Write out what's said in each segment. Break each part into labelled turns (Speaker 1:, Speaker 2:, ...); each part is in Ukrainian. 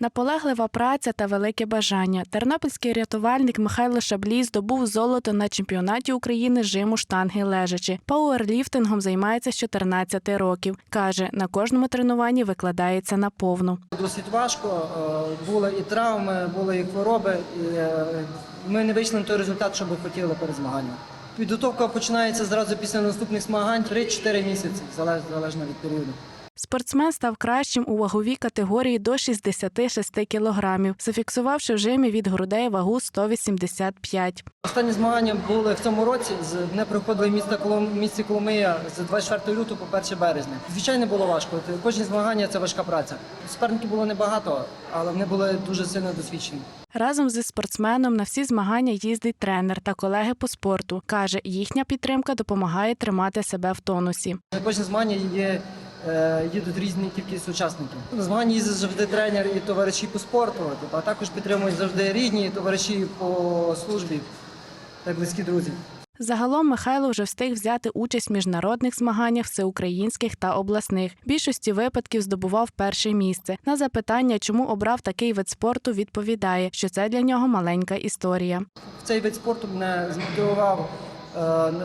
Speaker 1: Наполеглива праця та велике бажання. Тернопільський рятувальник Михайло Шаблій здобув золото на чемпіонаті України жиму штанги лежачи. Пауерліфтингом займається з 14 років. Каже, на кожному тренуванні викладається наповну.
Speaker 2: Досить важко. е, Були і травми, були і хвороби. І е, ми не вийшли на той результат, що би хотіли перед змаганням. Підготовка починається зразу після наступних змагань 3-4 місяці, залежно від періоду.
Speaker 1: Спортсмен став кращим у ваговій категорії до 66 кілограмів, зафіксувавши в жимі від грудей вагу 185.
Speaker 2: Останні змагання були в цьому році. З- Вони проходили в місті Колом місті Коломия з 24 лютого по 1 березня. Звичайно, було важко. Кожні змагання це важка праця. Суперників було небагато, але вони були дуже сильно досвідчені.
Speaker 1: Разом зі спортсменом на всі змагання їздить тренер та колеги по спорту. Каже, їхня підтримка допомагає тримати себе в тонусі.
Speaker 2: На кожне змагання є, їдуть різні кількість учасників. На змагання їздять завжди тренер і товариші по спорту, а також підтримують завжди рідні, товариші по службі та близькі друзі.
Speaker 1: Загалом Михайло вже встиг взяти участь в міжнародних змаганнях всеукраїнських та обласних. В більшості випадків здобував перше місце. На запитання, чому обрав такий вид спорту, відповідає, що це для нього маленька історія.
Speaker 2: В цей вид спорту мене змотивував е,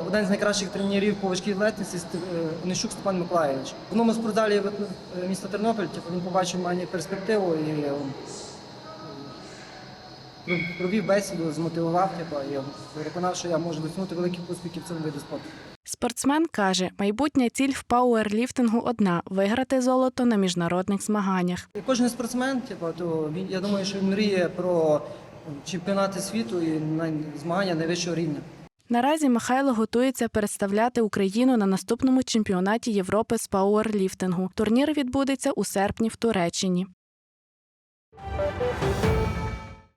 Speaker 2: один з найкращих тренерів по важкій атлетиці Ст- е, Онищук Степан Миколаївич. В одному з спортзалі в- е, міста Тернопіль типу, він побачив в мене перспективу і е, е, провів бесіду, змотивував типу, і переконав, що я можу досягнути великих успіхів в цьому виді спорту.
Speaker 1: Спортсмен каже, майбутня ціль в пауерліфтингу одна виграти золото на міжнародних змаганнях.
Speaker 2: Кожен спортсмен, типу, то він, я думаю, що він мріє про чемпіонати світу і змагання найвищого рівня.
Speaker 1: Наразі Михайло готується представляти Україну на наступному чемпіонаті Європи з пауерліфтингу. Турнір відбудеться у серпні в Туреччині.